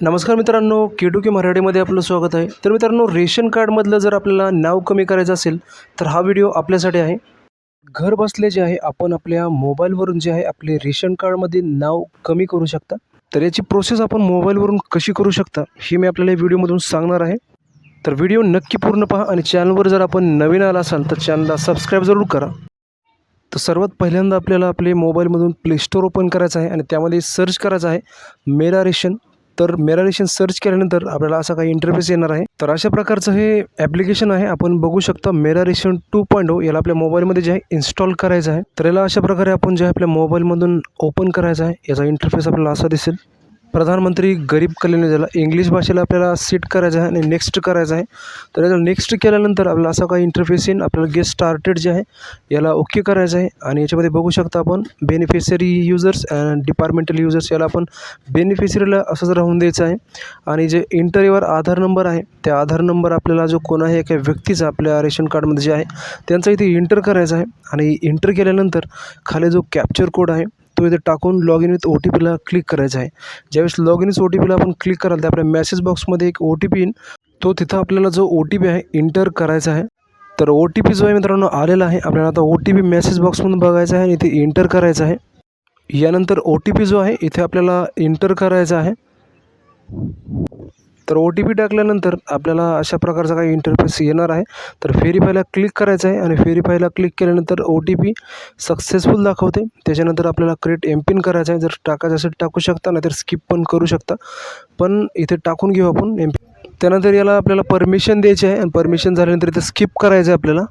नमस्कार मित्रांनो के टू के मराठीमध्ये आपलं स्वागत आहे. तर मित्रांनो रेशन कार्डमधलं जर आपल्याला नाव कमी करायचं असेल तर हा व्हिडिओ आपल्यासाठी आहे. घर बसले जे आहे आपण आपल्या मोबाईलवरून जे आहे आपले रेशन कार्डमध्ये नाव कमी करू शकता. तर याची प्रोसेस आपण मोबाईलवरून कशी करू शकता हे मी आपल्याला व्हिडिओमधून सांगणार आहे. तर व्हिडिओ नक्की पूर्ण पहा आणि चॅनलवर जर आपण नवीन आला असाल तर चॅनलला सबस्क्राईब जरूर करा. तर सर्वात पहिल्यांदा आपल्याला आपले मोबाईलमधून प्ले स्टोअर ओपन करायचं आहे आणि त्यामध्ये सर्च करायचं आहे मेरा रेशन. तर मेरारेशन सर्च केल्यानंतर आपल्याला असा काही इंटरफेस येणार आहे. तर अशा प्रकारचं हे ॲप्लिकेशन आहे. आपण बघू शकता मेरारेशन टू पॉईंट ओ याला आपल्या मोबाईलमध्ये जे आहे इन्स्टॉल करायचं आहे. तर याला अशा प्रकारे आपण जे आहे आपल्या मोबाईलमधून ओपन करायचं आहे. याचा इंटरफेस आपल्याला असा दिसेल. प्रधानमंत्री गरीब कल्याण योजना इंग्लिश भाषेला आपल्याला सीट करायचं आहे आणि नेक्स्ट करायचं आहे. तर याला नेक्स्ट केल्यानंतर आपल्याला असा काही इंटरफेस येईन आपल्याला गेट स्टार्टेड जे आहे याला ओके करायचं आहे. आणि याच्यामध्ये बघू शकता आपण beneficiary users and departmental users याला आपण बेनिफिशरीला असंच राहून द्यायचं आहे. आणि जे इंटरव्ह्यूवर आधार नंबर आहे त्या आधार नंबर आपल्याला जो कोण आहे एका व्यक्तीचा आपल्या रेशन कार्डमध्ये जे आहे त्यांचा इथे इंटर करायचा आहे. आणि इंटर केल्यानंतर खाली जो कॅप्चर कोड आहे तो इथे टाकून log in with O T पीला क्लिक करायचा आहे. ज्यावेळेस log in with O T पीला आपण क्लिक कराल तर आपल्या मेसेज बॉक्समध्ये एक ओ टी पी तो तिथं आपल्याला जो ओ टी पी आहे इंटर करायचा आहे. तर ओ टी पी जो आहे मित्रांनो आलेला आहे. आपल्याला आता ओ टी पी मेसेज बॉक्समधून बघायचा आहे आणि इथे इंटर करायचा आहे. यानंतर ओ टी पी जो आहे इथे आपल्याला इंटर करायचा आहे. तर ओ टी पी टाकल्यानंतर आपल्याला अशा प्रकारचा काही इंटरफेस येणार आहे. तर व्हेरीफायला क्लिक करायचं आहे आणि व्हेरीफायला क्लिक केल्यानंतर ओ टी पी सक्सेसफुल दाखवते. त्याच्यानंतर आपल्याला क्रिएट एम पिन करायचा आहे. जर टाकायचं असेल टाकू शकता नाहीतर स्किप पण करू शकता. पण इथे टाकून घेऊ आपण एम त्यानंतर याला आपल्याला परमिशन द्यायची आहे आणि परमिशन झाल्यानंतर इथे स्किप करायचं आहे आपल्याला.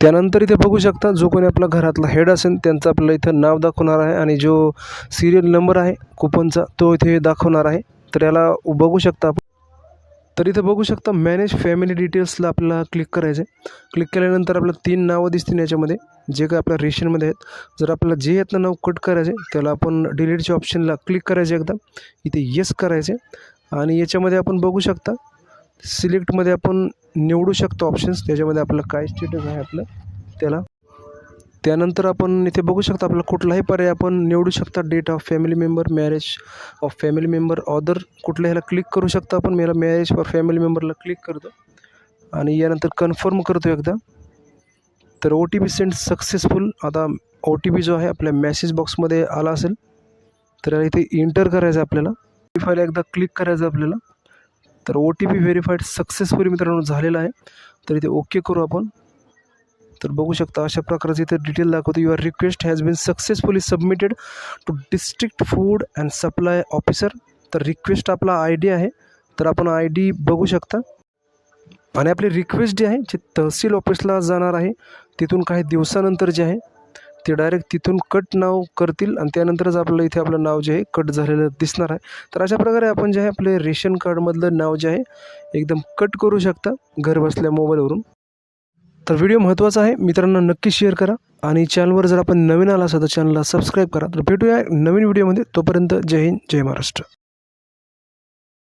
त्यानंतर इथे बघू शकता जो कोणी आपला घरातला हेड असेल त्यांचं आपल्याला इथं नाव दाखवणार आहे आणि जो सिरियल नंबर आहे कुपनचा तो इथे दाखवणार आहे. तर याला बघू शकता आपण. तर इथं बघू शकता मॅनेज फॅमिली डिटेल्सला आपल्याला क्लिक करायचं आहे क्लिक केल्यानंतर आपल्याला तीन नावं दिसतील याच्यामध्ये जे काय आपल्या रेशनमध्ये आहेत. जर आपल्याला जे यातलं नाव कट करायचं आहे त्याला आपण डिलीटच्या ऑप्शनला क्लिक करायचं एकदा. इथे येस करायचे आणि याच्यामध्ये आपण बघू शकता सिलेक्टमध्ये आपण निवडू शकतो ऑप्शन्स त्याच्यामध्ये आपलं काय स्टेटस आहे आपलं त्याला त्यानंतर आपण इथे बघू शकता आपल्याला कुठलाही पर्याय आपण निवडू शकता. Date of family member marriage of family member other कुठल्या ह्याला क्लिक करू शकता आपण. याला मॅरेज फॉर फॅमिली मेंबरला क्लिक करतो. आणि यानंतर कन्फर्म करतो एकदा. तर O T P send successful आता ओ टी पी जो आहे आपल्या मॅसेज बॉक्समध्ये आला असेल तर इथे इंटर करायचं आहे आपल्याला. व्हेरीफायला एकदा क्लिक करायचं आपल्याला. तर O T P verified successfully मित्रांनो झालेला आहे. तर इथे ओके करू आपण. तर बघू शकता अशा प्रकारचे इथे डिटेल दाखवतो. Your request has been successfully submitted to district food and supply officer तर रिक्वेस्ट आपला आय डी आहे. तर आपण आय डी बघू शकता. आणि आपली रिक्वेस्ट जी आहे जे तहसील ऑफिसला जाणार आहे तिथून काही दिवसानंतर जे आहे ते डायरेक्ट तिथून कट नाव करतील आणि त्यानंतरच आपलं इथे आपलं नाव जे आहे कट झालेलं दिसणार आहे. तर अशा प्रकारे आपण जे आहे आपले रेशन कार्डमधलं नाव जे आहे एकदम कट करू शकता घर बसल्या मोबाईलवरून तर व्हिडिओ महत्त्वाचा आहे. मित्रांनो नक्की शेअर करा आणि चॅनलवर जर आपण नवीन आला असाल तर चॅनलला सबस्क्राईब करा. तर भेटूया नवीन व्हिडिओमध्ये तोपर्यंत जय हिंद जय महाराष्ट्र.